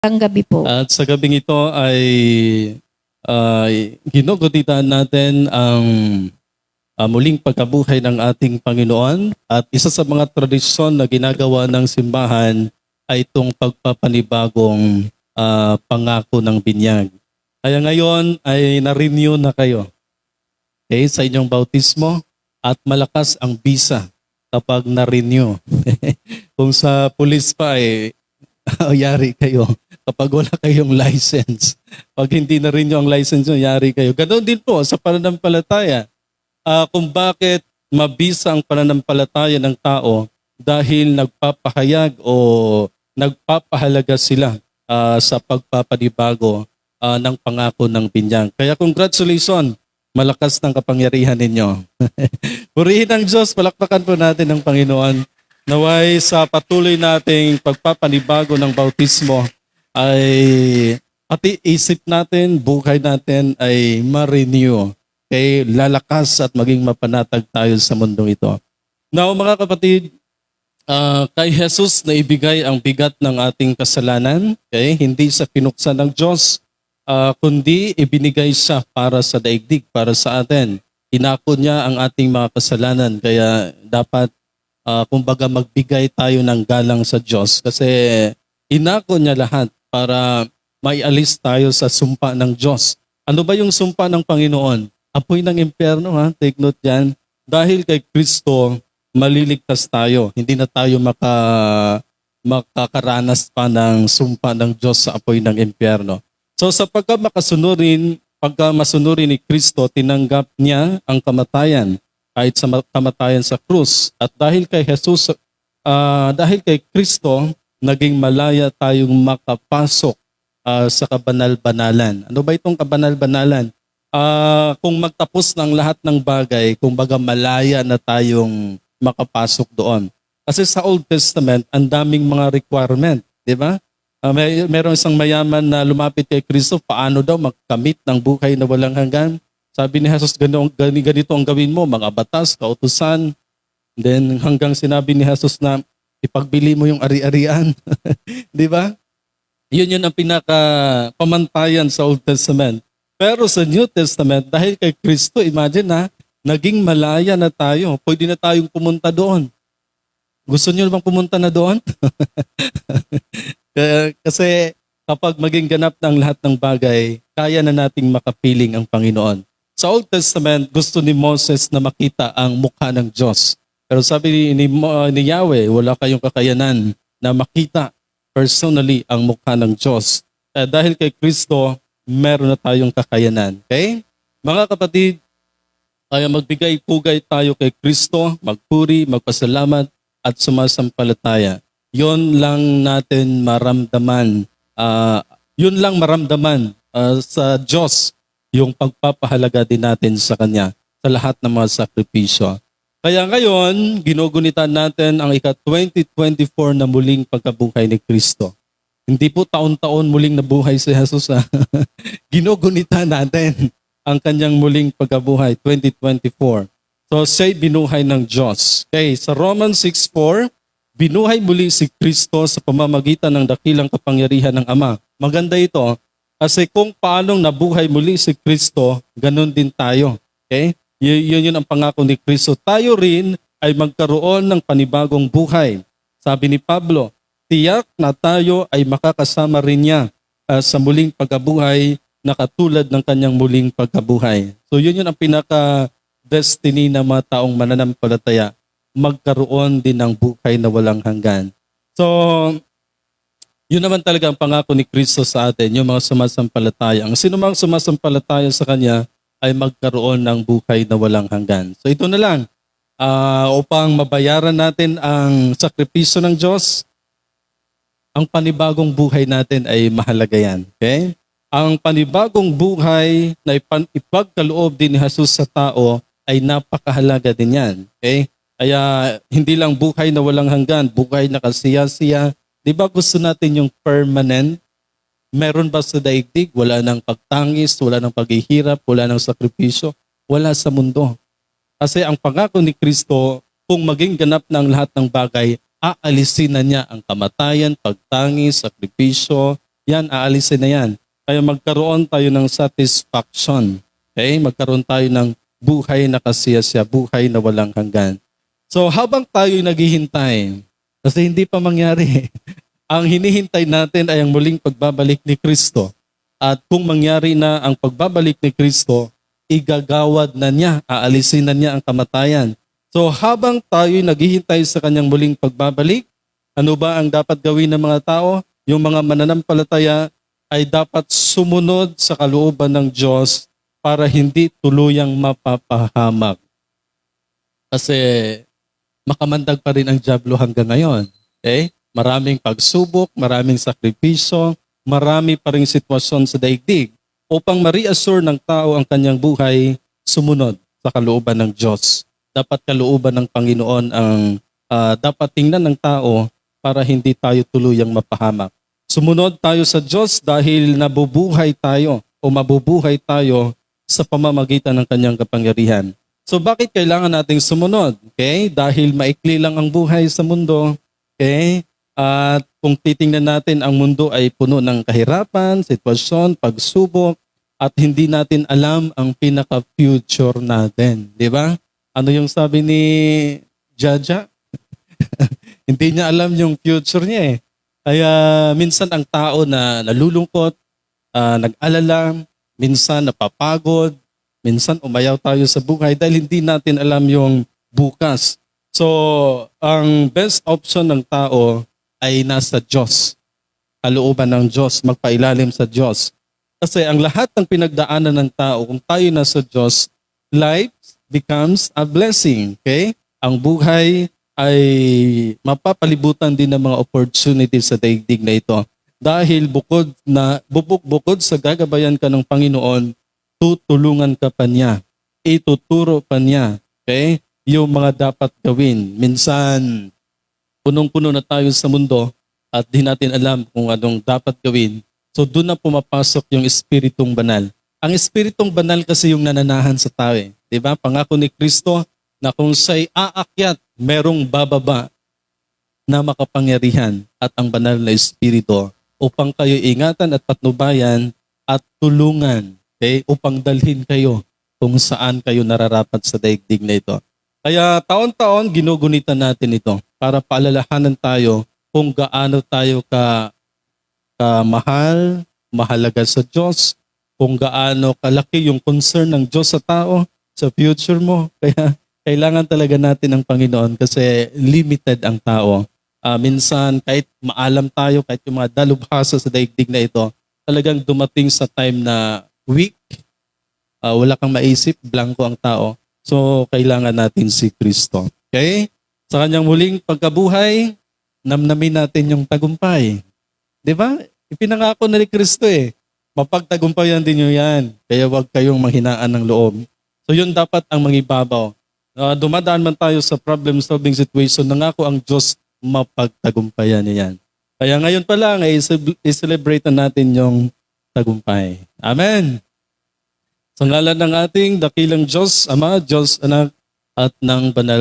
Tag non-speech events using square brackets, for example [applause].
Ang gabi po. At sa gabing ito ay uh, ginugutitan natin ang ah, muling pagkabuhay ng ating Panginoon. At isa sa mga tradisyon na ginagawa ng simbahan ay itong pagpapanibagong ah, pangako ng binyag. Kaya ngayon ay na-renew na kayo okay, sa inyong bautismo at malakas ang visa kapag na-renew. [laughs] Kung sa pulis pa eh, [laughs] yari kayo kapag wala kayong license. [laughs] Pag hindi na rin ang license nyo, yari kayo. Ganon din po sa pananampalataya. Ah, kung bakit mabisa ang pananampalataya ng tao dahil nagpapahayag o nagpapahalaga sila ah, sa pagpapanibago ah, ng pangako ng binyag. Kaya congratulations, malakas ng kapangyarihan ninyo. [laughs] Purihin ang Diyos, palakpakan po natin ng Panginoon. Naway sa patuloy nating pagpapanibago ng bautismo ay pati isip natin, buhay natin ay ma-renew. Okay, lalakas at maging mapanatag tayo sa mundong ito. Now mga kapatid, ah, kay Jesus na ibigay ang bigat ng ating kasalanan, okay? hindi sa pinuksan ng Diyos, ah, kundi ibinigay siya para sa daigdig, para sa atin. Inako niya ang ating mga kasalanan, kaya dapat uh, kumbaga magbigay tayo ng galang sa Diyos kasi inako niya lahat para maialis tayo sa sumpa ng Diyos. Ano ba yung sumpa ng Panginoon? Apoy ng impyerno ha, take note yan. Dahil kay Kristo, maliligtas tayo. Hindi na tayo maka, makakaranas pa ng sumpa ng Diyos sa apoy ng impyerno. So sa pagka makasunurin, pagka masunurin ni Kristo, tinanggap niya ang kamatayan kahit sa ma- kamatayan sa krus. At dahil kay Jesus, ah, dahil kay Kristo, naging malaya tayong makapasok ah, sa kabanal-banalan. Ano ba itong kabanal-banalan? Ah, kung magtapos ng lahat ng bagay, kung baga malaya na tayong makapasok doon. Kasi sa Old Testament, ang daming mga requirement, di ba? Ah, may merong isang mayaman na lumapit kay Kristo, paano daw magkamit ng buhay na walang hanggan? Sabi ni Jesus, ganito, ganito ang gawin mo, mga batas, kautusan. Then hanggang sinabi ni Jesus na ipagbili mo yung ari-arian. [laughs] Di ba? Yun yun ang pinaka pamantayan sa Old Testament. Pero sa New Testament, dahil kay Kristo, imagine na, naging malaya na tayo. Pwede na tayong pumunta doon. Gusto niyo bang pumunta na doon? [laughs] Kasi kapag maging ganap ng lahat ng bagay, kaya na nating makapiling ang Panginoon. Sa Old Testament, gusto ni Moses na makita ang mukha ng Diyos. Pero sabi ni, Mo- ni Yahweh, wala kayong kakayanan na makita personally ang mukha ng Diyos. Kaya dahil kay Kristo, meron na tayong kakayanan. Okay? Mga kapatid, kaya magbigay pugay tayo kay Kristo, magpuri, magpasalamat, at sumasampalataya. Yon lang natin maramdaman. ah, yun lang maramdaman ah, sa Diyos yung pagpapahalaga din natin sa Kanya sa lahat ng mga sakripisyo. Kaya ngayon, ginugunitan natin ang ika-2024 na muling pagkabuhay ni Kristo. Hindi po taon-taon muling nabuhay si Jesus. Ha? [laughs] Ginugunitan natin ang kanyang muling pagkabuhay, 2024. So siya'y binuhay ng Diyos. Okay, sa Romans 6.4, binuhay muli si Kristo sa pamamagitan ng dakilang kapangyarihan ng Ama. Maganda ito kasi kung paanong nabuhay muli si Kristo, ganun din tayo. Okay? Yun yun ang pangako ni Kristo. Tayo rin ay magkaroon ng panibagong buhay. Sabi ni Pablo, tiyak na tayo ay makakasama rin niya ah, sa muling pagkabuhay na katulad ng kanyang muling pagkabuhay. So yun yun ang pinaka destiny ng mga taong mananampalataya, magkaroon din ng buhay na walang hanggan. So, yun naman talaga ang pangako ni Kristo sa atin, yung mga sumasampalataya. Ang sinumang sumasampalataya sa Kanya ay magkaroon ng buhay na walang hanggan. So ito na lang, ah, upang mabayaran natin ang sakripisyo ng Diyos, ang panibagong buhay natin ay mahalaga yan. Okay? Ang panibagong buhay na ipagkaloob din ni Jesus sa tao ay napakahalaga din yan. Okay? Kaya hindi lang buhay na walang hanggan, buhay na kasiya-siya. Di ba gusto natin yung permanent? Meron ba sa daigdig? Wala ng pagtangis, wala ng paghihirap, wala ng sakripisyo, wala sa mundo. Kasi ang pangako ni Kristo, kung maging ganap ng lahat ng bagay, aalisin na niya ang kamatayan, pagtangis, sakripisyo, yan, aalisin na yan. Kaya magkaroon tayo ng satisfaction. Okay? Magkaroon tayo ng buhay na kasiyasya, buhay na walang hanggan. So habang tayo naghihintay, kasi hindi pa mangyari, [laughs] ang hinihintay natin ay ang muling pagbabalik ni Kristo. At kung mangyari na ang pagbabalik ni Kristo, igagawad na niya, aalisin na niya ang kamatayan. So habang tayo naghihintay sa kanyang muling pagbabalik, ano ba ang dapat gawin ng mga tao? Yung mga mananampalataya ay dapat sumunod sa kalooban ng Diyos para hindi tuluyang mapapahamak. Kasi makamandag pa rin ang Diablo hanggang ngayon. Okay? Maraming pagsubok, maraming sakripisyo, marami pa rin sitwasyon sa daigdig upang ma-reassure ng tao ang kanyang buhay sumunod sa kalooban ng Diyos. Dapat kalooban ng Panginoon ang ah, dapat tingnan ng tao para hindi tayo tuluyang mapahamak. Sumunod tayo sa Diyos dahil nabubuhay tayo o mabubuhay tayo sa pamamagitan ng kanyang kapangyarihan. So bakit kailangan nating sumunod? Okay? Dahil maikli lang ang buhay sa mundo. Okay? At kung titingnan natin, ang mundo ay puno ng kahirapan, sitwasyon, pagsubok, at hindi natin alam ang pinaka-future natin. Di ba? Ano yung sabi ni Jaja? [laughs] hindi niya alam yung future niya eh. Kaya minsan ang tao na nalulungkot, ah, nag-alala, minsan napapagod, minsan umayaw tayo sa buhay dahil hindi natin alam yung bukas. So, ang best option ng tao ay nasa Diyos. Kalooban ng Diyos, magpailalim sa Diyos. Kasi ang lahat ng pinagdaanan ng tao, kung tayo nasa Diyos, life becomes a blessing. Okay? Ang buhay ay mapapalibutan din ng mga opportunities sa daigdig na ito. Dahil bukod na bubuk bukod sa gagabayan ka ng Panginoon, tutulungan ka pa niya. Ituturo pa niya. Okay? Yung mga dapat gawin. Minsan, punong-puno na tayo sa mundo at di natin alam kung anong dapat gawin. So doon na pumapasok yung Espiritong Banal. Ang Espiritong Banal kasi yung nananahan sa tao eh. Ba? Pangako ni Kristo na kung siya'y aakyat, merong bababa na makapangyarihan at ang banal na Espiritu upang kayo ingatan at patnubayan at tulungan okay? upang dalhin kayo kung saan kayo nararapat sa daigdig na ito. Kaya taon-taon ginugunitan natin ito para paalalahanan tayo kung gaano tayo ka kamahal, mahalaga sa Diyos, kung gaano kalaki yung concern ng Diyos sa tao, sa future mo. [laughs] Kaya kailangan talaga natin ng Panginoon kasi limited ang tao. Ah, minsan, kahit maalam tayo, kahit yung mga dalubhasa sa daigdig na ito, talagang dumating sa time na weak, ah, wala kang maisip, blanco ang tao. So, kailangan natin si Kristo. Okay? Sa kanyang muling pagkabuhay, namnamin natin yung tagumpay. Di ba? Ipinangako na ni Kristo eh. Mapagtagumpayan din nyo yan. Kaya huwag kayong mahinaan ng loob. So yun dapat ang mangibabaw. Uh, dumadaan man tayo sa problem-solving situation, nangako ang Diyos mapagtagumpayan niya yan. Kaya ngayon pa lang, ay i-celebrate na natin yung tagumpay. Amen. Sa ngalan ng ating dakilang Diyos, Ama, Diyos, Anak, at ng banal